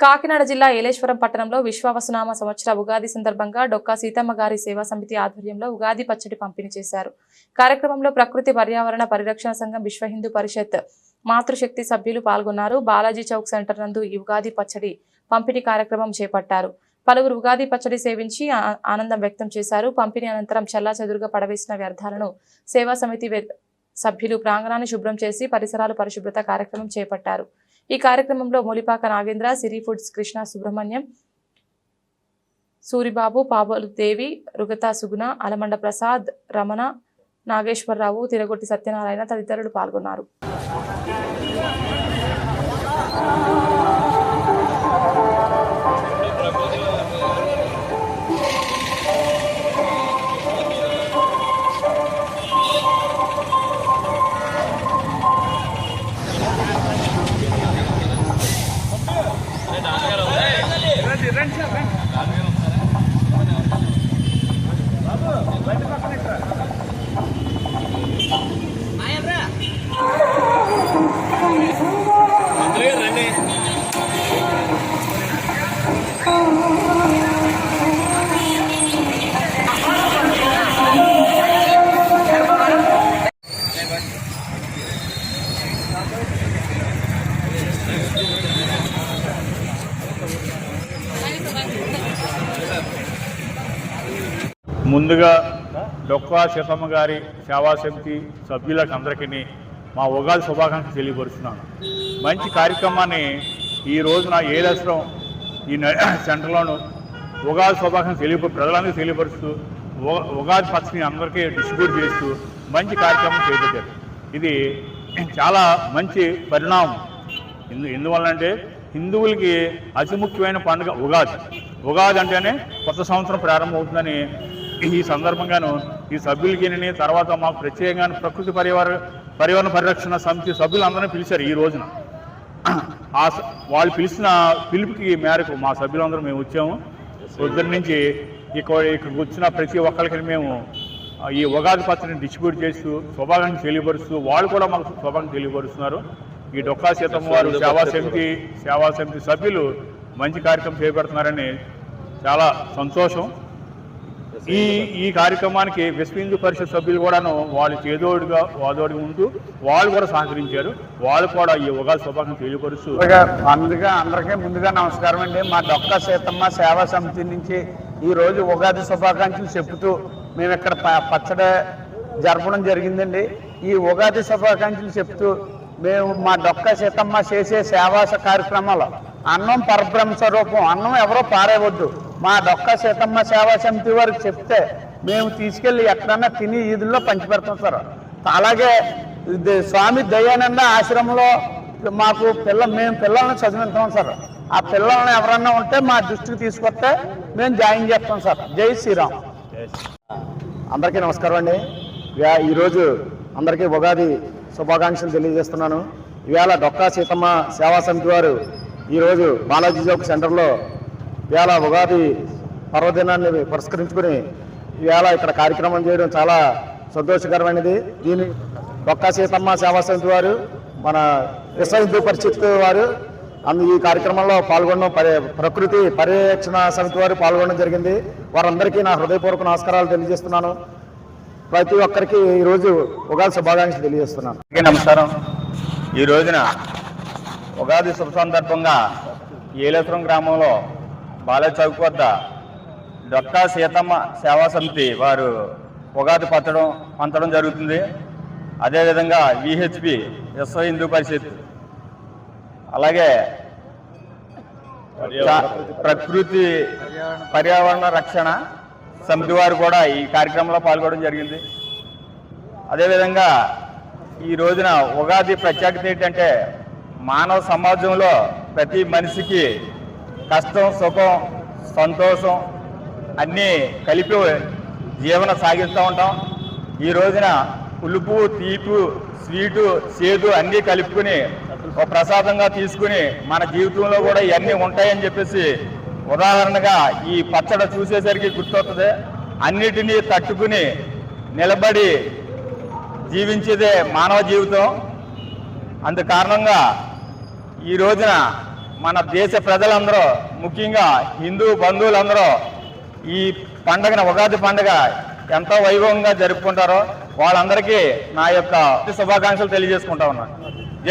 కాకినాడ జిల్లా ఏలేశ్వరం పట్టణంలో విశ్వావసనామ సంవత్సర ఉగాది సందర్భంగా డొక్కా సీతమ్మ గారి సేవా సమితి ఆధ్వర్యంలో ఉగాది పచ్చడి పంపిణీ చేశారు. కార్యక్రమంలో ప్రకృతి పర్యావరణ పరిరక్షణ సంఘం విశ్వ హిందూ పరిషత్ మాతృశక్తి సభ్యులు పాల్గొన్నారు. బాలాజీ చౌక్ సెంటర్ నందు ఈ ఉగాది పచ్చడి పంపిణీ కార్యక్రమం చేపట్టారు. పలువురు ఉగాది పచ్చడి సేవించి ఆనందం వ్యక్తం చేశారు. పంపిణీ అనంతరం చల్లా చెదురుగా పడవేసిన వ్యర్థాలను సేవా సమితి సభ్యులు ప్రాంగణాన్ని శుభ్రం చేసి పరిసరాలు పరిశుభ్రత కార్యక్రమం చేపట్టారు. ఈ కార్యక్రమంలో మూలిపాక నాగేంద్ర సిరీ ఫుడ్స్ కృష్ణ సుబ్రహ్మణ్యం సూరిబాబు పాబలు దేవి రుగతా సుగుణ అలమండ ప్రసాద్ రమణ నాగేశ్వరరావు తిరగొట్టి సత్యనారాయణ తదితరులు పాల్గొన్నారు. ముందుగా డొక్కా శతమ్మ గారి సేవా సమితి సభ్యులకు అందరికీ మా ఉగాది శుభాకాంక్షలు తెలియపరుస్తున్నాను. మంచి కార్యక్రమాన్ని ఈ రోజున ఏ ఏలేశ్వరం ఈ సెంటర్లోను ఉగాది శుభాకాంక్షలు తెలియ ప్రజలందరికీ తెలియపరుస్తూ ఉ- ఉగాది పచ్చని అందరికీ డిస్ట్రిబ్యూట్ చేస్తూ మంచి కార్యక్రమం చేపట్టారు. ఇది చాలా మంచి పరిణామం. ఎందు ఎందువల్లంటే హిందువులకి అతి ముఖ్యమైన పండుగ ఉగాది. ఉగాది అంటేనే కొత్త సంవత్సరం ప్రారంభమవుతుందని ఈ సందర్భంగాను ఈ సభ్యులకి తర్వాత మాకు ప్రత్యేకంగా ప్రకృతి పర్యావరణ పర్యావరణ పరిరక్షణ సమితి సభ్యులందరినీ పిలిచారు ఈ రోజున. ఆ వాళ్ళు పిలిచిన పిలుపుకి మేరకు మా సభ్యులందరూ మేము వచ్చాము. పొద్దున్న నుంచి ఇక్కడ ఇక్కడికి వచ్చిన ప్రతి ఒక్కరికి మేము ఈ ఉగాది పత్రిని డిస్ట్రిబ్యూట్ చేస్తూ శుభాకాంక్షలు తెలియపరుస్తూ వాళ్ళు కూడా మాకు శుభాకాంక్షలు తెలియపరుస్తున్నారు. ఈ డొక్కా సీతమ్మ వారు సేవా సమితి సేవా సమితి సభ్యులు మంచి కార్యక్రమం చేపడుతున్నారని చాలా సంతోషం. ఈ ఈ కార్యక్రమానికి విశ్వ హిందూ పరిషత్ సభ్యులు కూడాను వాళ్ళు చేదోడుగా వాదోడుగా ఉంటూ వాళ్ళు కూడా సహకరించారు. వాళ్ళు కూడా ఈ ఉగాది శుభాకాంక్షలు తెలియపరుస్తూ ముందుగా ముందుగా అందరికీ ముందుగా నమస్కారం అండి. మా డొక్క సీతమ్మ సేవా సమితి నుంచి ఈ రోజు ఉగాది శుభాకాంక్షలు చెబుతూ మేము ఇక్కడ పచ్చడి జరపడం జరిగిందండి. ఈ ఉగాది శుభాకాంక్షలు చెప్తూ మేము మా డొక్క సీతమ్మ చేసే సేవా కార్యక్రమాలు అన్నం పరబ్రహ్మ స్వరూపం అన్నం ఎవరో పారేయవద్దు. మా దొక్క సీతమ్మ సేవా సమితి వారికి చెప్తే మేము తీసుకెళ్ళి ఎక్కడన్నా తిని ఈదుల్లో పంచిపెడతాం సార్. అలాగే స్వామి దయానంద ఆశ్రమంలో మాకు పిల్ల మేము పిల్లల్ని చదివిస్తాం సార్. ఆ పిల్లల్ని ఎవరన్నా ఉంటే మా దృష్టికి తీసుకొస్తే మేము జాయిన్ చేస్తాం సార్. జై శ్రీరామ్. అందరికీ నమస్కారం అండి. ఈరోజు అందరికీ ఉగాది శుభాకాంక్షలు తెలియజేస్తున్నాను. ఇవాళ డొక్కా సీతమ్మ సేవా సమితి వారు ఈరోజు బాలాజీ చౌక్ సెంటర్లో ఇవాళ ఉగాది పర్వదినాన్ని పురస్కరించుకుని ఇవాళ ఇక్కడ కార్యక్రమం చేయడం చాలా సంతోషకరమైనది. దీని ఒక్క సీతమ్మ సేవా సమితి వారు మన విశ్వ హిందూ పరిషత్ వారు అందు ఈ కార్యక్రమంలో పాల్గొనడం పరి ప్రకృతి పర్యవేక్షణ సమితి వారు పాల్గొనడం జరిగింది. వారందరికీ నా హృదయపూర్వక నమస్కారాలు తెలియజేస్తున్నాను. ప్రతి ఒక్కరికి ఈరోజు ఉగాది శుభాకాంక్షలు తెలియజేస్తున్నాను. నమస్కారం. ఈ రోజున ఉగాది శుభ సందర్భంగా ఏలేశ్వరం గ్రామంలో బాలచౌక్ వద్ద డొక్కా సీతమ్మ సేవా సమితి వారు ఉగాది పచ్చడం పంచడం జరుగుతుంది. అదేవిధంగా విహెచ్పి విశ్వ హిందూ పరిషత్. అలాగే ప్రకృతి పర్యావరణ రక్షణ సమితి వారు కూడా ఈ కార్యక్రమంలో పాల్గొనడం జరిగింది. అదేవిధంగా ఈ రోజున ఉగాది ప్రత్యేకత ఏంటంటే మానవ సమాజంలో ప్రతి మనిషికి కష్టం సుఖం సంతోషం అన్నీ కలిపి జీవన సాగిస్తూ ఉంటాం. ఈ రోజున పులుపు తీపు స్వీటు చేదు అన్నీ కలుపుకుని ఒక ప్రసాదంగా తీసుకుని మన జీవితంలో కూడా ఇవన్నీ ఉంటాయని చెప్పేసి ఉదాహరణగా ఈ పచ్చడి చూసేసరికి గుర్తొస్తుంది అన్నిటినీ తట్టుకుని నిలబడి జీవించేదే మానవ జీవితం. అందు కారణంగా ఈ రోజున మన దేశ ప్రజలందరూ ముఖ్యంగా హిందూ బంధువులందరూ ఈ పండగను ఉగాది పండగ ఎంతో వైభవంగా జరుపుకుంటారో వాళ్ళందరికీ నా యొక్క శుభాకాంక్షలు తెలియజేసుకుంటా ఉన్నాను.